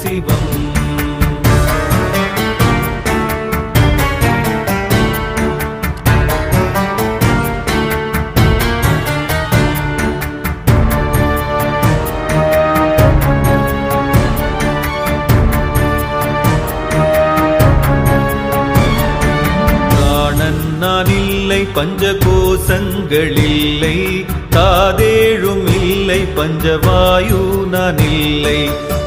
சிவம். பிராணன் நான் இல்லை இல்லை காதேழும் இல்லை பஞ்சவாயு நான் இல்லை.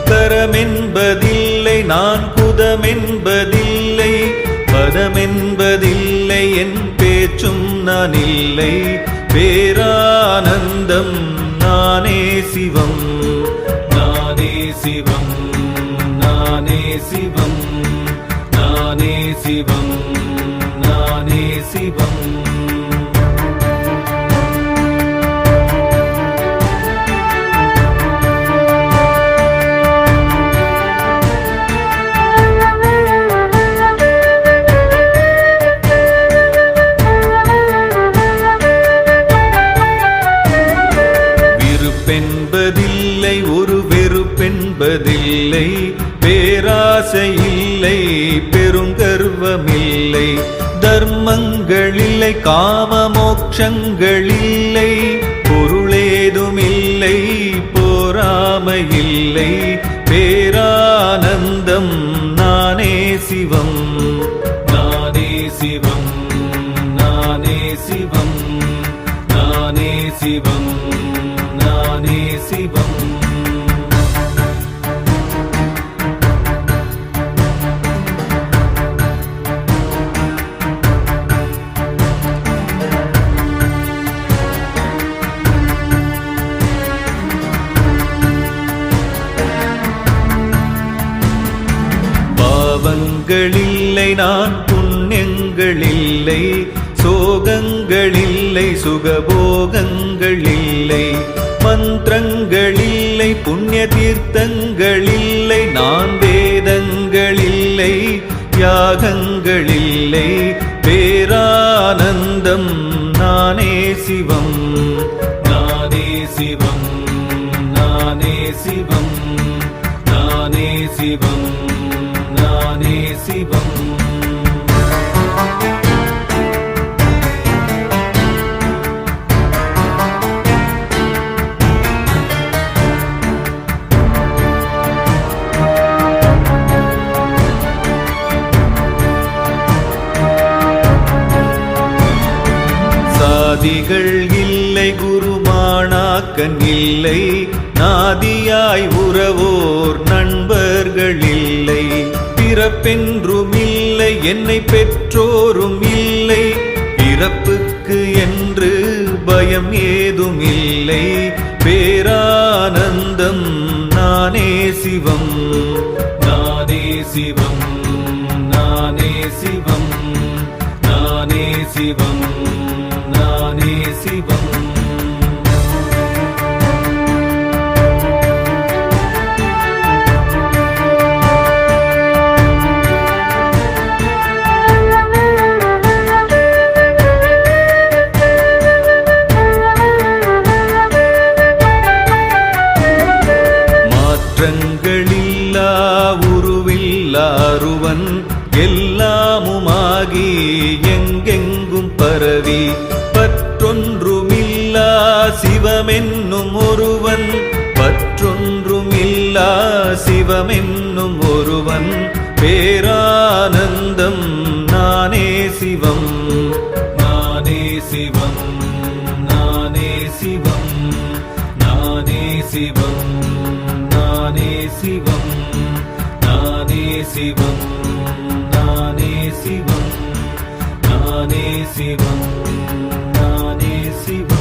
உத்தரமென்பதில்லை நான் குதமென்பதில்லை பதமென்பதில்லை என் பேச்சும் நான் இல்லை பேரானந்தம் நானே சிவம் நானே சிவம் நானே சிவம். என்பதில்லை பேராசை இல்லை பெருங்கர்வமில்லை. தர்மங்களில்லை காம மோட்சங்கள் பொருளேதுமில்லை போராமையில்லை பேரானந்தம் நானே சிவம் நானே சிவம் நானே சிவம் நானே சிவம் நானே சிவம். பாவங்களில்லை நான் புண்ணியங்களில்லை. சோகங்களில்லை சுகபோகங்களில்லை. மந்திரங்களில்லை புண்ணிய தீர்த்தங்களில்லை நான் வேதங்களில்லை யாகங்களில்லை. பேரானந்தம் நானே சிவம். நானே சிவம் நானே சிவம் நானே சிவம். சாதிகள் இல்லை குருமானாக்கன் இல்லை. நாதியாய் உறவோர் நண்பர்கள் இல்லை. பிறப்பென்றும் இல்லை என்னை பெற்றோரும் இல்லை. பிறப்புக்கு என்று பயம் ஏதும் இல்லை. பேரானந்தம் நானே சிவம். நானே சிவம் நானே சிவம் நானே சிவம். அருவன் எல்லாமுமாகி எங்கெங்கும் பரவி பற்றொன்றுமில்லா சிவமென்னும் ஒருவன் பற்றொன்றுமில்லா சிவமென்னும் ஒருவன். பேரானந்தம் நானே சிவம். சிவம் நானே சிவம் நானே சிவம் நானே சிவம்.